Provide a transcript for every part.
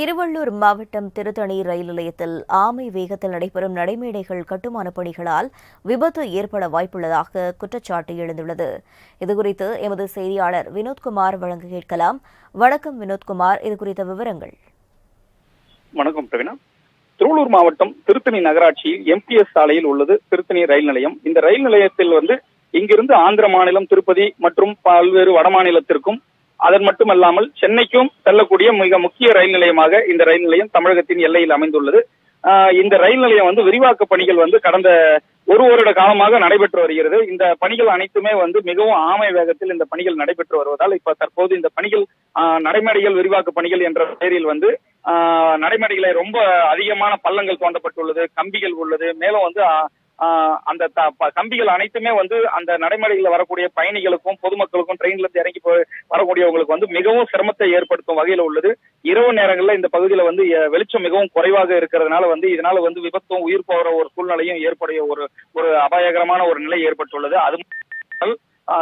திருவள்ளூர் மாவட்டம் திருத்தணி ரயில் நிலையத்தில் ஆமை வேகத்தில் நடைபெறும் நடைமேடைகள் கட்டுமானப் பணிகளால் விபத்து ஏற்பட வாய்ப்புள்ளதாக குற்றச்சாட்டு எழுந்துள்ளது. இதுகுறித்து எமது செய்தியாளர் வினோத்குமார் வழங்க கேட்கலாம். வணக்கம் வினோத்குமார் இதுகுறித்த விவரங்கள். வணக்கம் பிரவீனா திருவள்ளூர் மாவட்டம் திருத்தணி நகராட்சியில் எம்பிஎஸ் சாலையில் உள்ளது திருத்தணி ரயில் நிலையம். இந்த ரயில் நிலையத்தில் வந்து இங்கிருந்து ஆந்திர மாநிலம் திருப்பதி மற்றும் பல்வேறு வட மாநிலத்திற்கும் அதன் மட்டுமல்லாமல் சென்னைக்கும் செல்லக்கூடிய மிக முக்கிய ரயில் நிலையமாக இந்த ரயில் நிலையம் தமிழகத்தின் எல்லையில் அமைந்துள்ளது. ஆஹ் இந்த ரயில் நிலையம் வந்து விரிவாக்க பணிகள் வந்து கடந்த ஒரு வருட காலமாக நடைபெற்று வருகிறது. இந்த பணிகள் அனைத்துமே வந்து மிகவும் ஆமை வேகத்தில் இந்த பணிகள் நடைபெற்று வருவதால் இப்ப தற்போது இந்த பணிகள் ஆஹ் நடைமேடைகள் விரிவாக்க பணிகள் என்ற பெயரில் வந்து ஆஹ் நடைமேடைகளை ரொம்ப அதிகமான பள்ளங்கள் தோண்டப்பட்டுள்ளது கம்பிகள் உள்ளது. மேலும் வந்து அந்த த- கம்பிகள் அனைத்துமே வந்து அந்த நடைமுறையில் வரக்கூடிய பயணிகளுக்கும் பொதுமக்களுக்கும் ட்ரெயின்ல இருந்து இறங்கி போய் வரக்கூடியவங்களுக்கு வந்து மிகவும் சிரமத்தை ஏற்படுத்தும் வகையில உள்ளது. இரவு நேரங்களில் இந்த பகுதியில வந்து வெளிச்சம் மிகவும் குறைவாக இருக்கிறதுனால வந்து இதனால வந்து விபத்தும் உயிர் போகிற ஒரு சூழ்நிலையும் ஏற்படைய ஒரு ஒரு அபாயகரமான ஒரு நிலை ஏற்பட்டுள்ளது. அது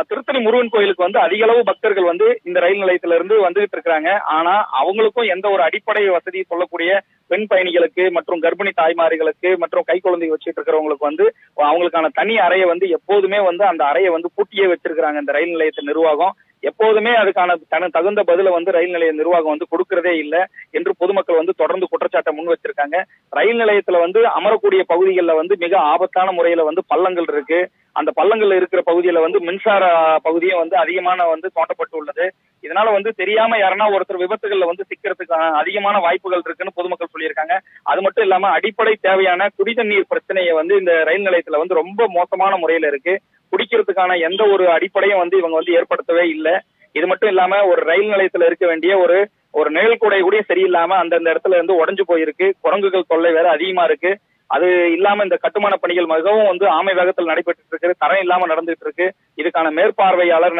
திருத்தணி முருகன் கோயிலுக்கு வந்து அதிக அளவு பக்தர்கள் வந்து இந்த ரயில் நிலையத்தில இருந்து வந்துகிட்டு இருக்கிறாங்க. ஆனா அவங்களுக்கும் எந்த ஒரு அடிப்படை வசதி சொல்லக்கூடிய பெண் பயணிகளுக்கு மற்றும் கர்ப்பிணி தாய்மார்களுக்கு மற்றும் கை குழந்தை வச்சுட்டு இருக்கிறவங்களுக்கு வந்து அவங்களுக்கான தனி அறையை வந்து எப்போதுமே வந்து அந்த அறையை வந்து பூட்டியே வச்சிருக்கிறாங்க. இந்த ரயில் நிலையத்தின் நிர்வாகம். எப்போதுமே அதுக்கான தன தகுந்த பதில வந்து ரயில் நிலைய நிர்வாகம் வந்து கொடுக்கறதே இல்லை என்று பொதுமக்கள் வந்து தொடர்ந்து குற்றச்சாட்டை முன் வச்சிருக்காங்க. ரயில் நிலையத்துல வந்து அமரக்கூடிய பகுதிகளில் வந்து மிக ஆபத்தான முறையில வந்து பள்ளங்கள் இருக்கு. அந்த பள்ளங்கள்ல இருக்கிற பகுதியில வந்து மின்சார பகுதியும் வந்து அதிகமான வந்து தோண்டப்பட்டு உள்ளது இதனால வந்து தெரியாம யாருன்னா ஒருத்தர் விபத்துகள்ல வந்து சிக்கிறதுக்கான அதிகமான வாய்ப்புகள் இருக்குன்னு பொதுமக்கள் சொல்லியிருக்காங்க. அது மட்டும் இல்லாம அடிப்படை தேவையான குடிதண்ணீர் பிரச்சனையை வந்து இந்த ரயில் நிலையத்துல வந்து ரொம்ப மோசமான முறையில இருக்கு. குடிக்கிறதுக்கான எந்த ஒரு அடிப்படையும் வந்து இவங்க வந்து ஏற்படுத்தவே இல்லை. இது மட்டும் இல்லாம ஒரு ரயில் நிலையத்துல இருக்க வேண்டிய ஒரு ஒரு நிழல் கூடை கூட சரியில்லாம அந்தந்த இடத்துல இருந்து உடைஞ்சு போயிருக்கு. குரங்குகள் தொல்லை வேற அதிகமா இருக்கு. அது இல்லாம இந்த கட்டுமான பணிகள் மிகவும் வந்து ஆமை வேகத்தில் நடைபெற்று இருக்கு. தரம் இல்லாம நடந்துட்டு இருக்கு. இதுக்கான மேற்பார்வையாளர்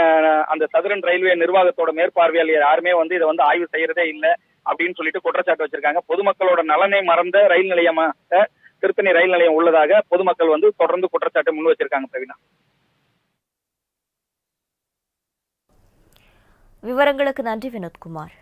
அந்த சதுரன் ரயில்வே நிர்வாகத்தோட மேற்பார்வையாளர் யாருமே வந்து இதை வந்து ஆய்வு செய்யறதே இல்லை அப்படின்னு சொல்லிட்டு குற்றச்சாட்டு வச்சிருக்காங்க. பொதுமக்களோட நலனை மறந்த ரயில் நிலையமாக திருத்தணி ரயில் நிலையம் உள்ளதாக பொதுமக்கள் வந்து தொடர்ந்து குற்றச்சாட்டை முன் வச்சிருக்காங்க பிரவீனா. விவரங்களுக்கு நன்றி வினோத்குமார்.